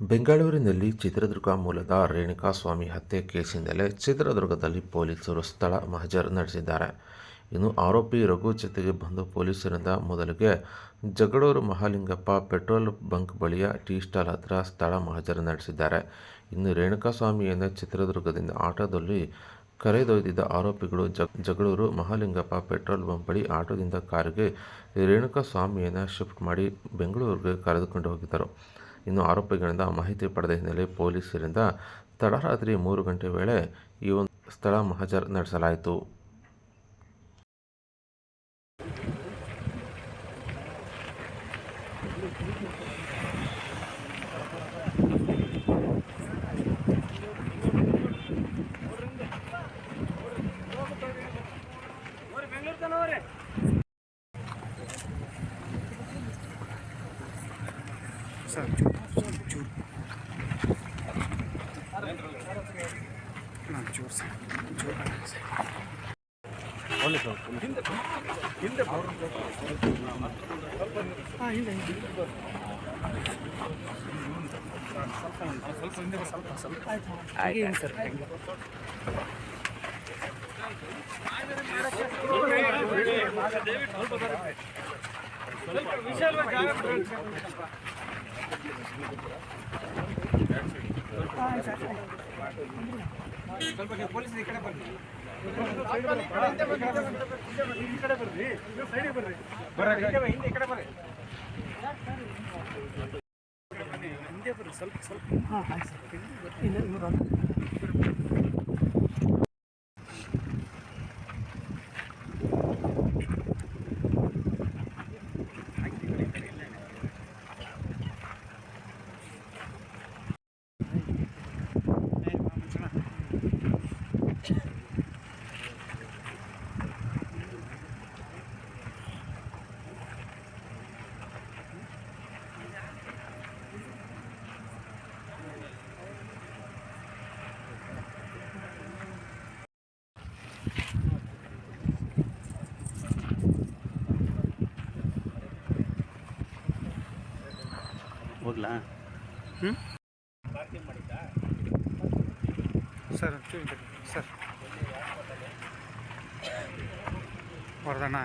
ಬೆಂಗಳೂರಿನಲ್ಲಿ ಚಿತ್ರದುರ್ಗ ಮೂಲದ ರೇಣುಕಾಸ್ವಾಮಿ ಹತ್ಯೆ ಕೇಸಿನಿಂದಲೇ ಚಿತ್ರದುರ್ಗದಲ್ಲಿ ಪೊಲೀಸರು ಸ್ಥಳ ಮಹಜರ್ ನಡೆಸಿದ್ದಾರೆ. ಇನ್ನು ಆರೋಪಿ ರಘು ಜೊತೆಗೆ ಬಂದು ಪೊಲೀಸರಿಂದ ಮೊದಲಿಗೆ ಜಗಳೂರು ಮಹಾಲಿಂಗಪ್ಪ ಪೆಟ್ರೋಲ್ ಬಂಕ್ ಬಳಿಯ ಟೀ ಸ್ಟಾಲ್ ಹತ್ರ ಸ್ಥಳ ಮಹಜರ್ ನಡೆಸಿದ್ದಾರೆ. ಇನ್ನು ರೇಣುಕಾಸ್ವಾಮಿಯನ್ನು ಚಿತ್ರದುರ್ಗದಿಂದ ಆಟೋದಲ್ಲಿ ಕರೆದೊಯ್ದಿದ್ದ ಆರೋಪಿಗಳು ಜಗ್ ಜಗಳೂರು ಮಹಾಲಿಂಗಪ್ಪ ಪೆಟ್ರೋಲ್ ಬಂಕ್ ಬಳಿ ಆಟೋದಿಂದ ಕಾರಿಗೆ ರೇಣುಕಾಸ್ವಾಮಿಯನ್ನು ಶಿಫ್ಟ್ ಮಾಡಿ ಬೆಂಗಳೂರಿಗೆ ಕರೆದುಕೊಂಡು ಹೋಗಿದ್ದರು. ಇನ್ನು ಆರೋಪಿಗಳಿಂದ ಮಾಹಿತಿ ಪಡೆದ ಹಿನ್ನೆಲೆ ಪೊಲೀಸರಿಂದ ತಡರಾತ್ರಿ ಮೂರು ಗಂಟೆ ವೇಳೆ ಈ ಒಂದು ಸ್ಥಳ ಮಹಜರ್ ನಡೆಸಲಾಯಿತು. ಸರ್ ಚೂರು ಚೂರು ಚೂರು ಹಾಂ ಚೂರು ಸರ್ ಚೂರು ಸರ್ ಹಾಂ ಹಿಂದೆ ಹಿಂದೆ ಸ್ವಲ್ಪ ಹಿಂದೆ ಬಾ, ಸ್ವಲ್ಪ ಸ್ವಲ್ಪ ಹಾಂ ಆಯ್ತು ಸರ್ ಹೋಗ್ಲಾ? ಹ್ಞೂ ಸರ್. ಸರ್. ವರದಣ್ಣ.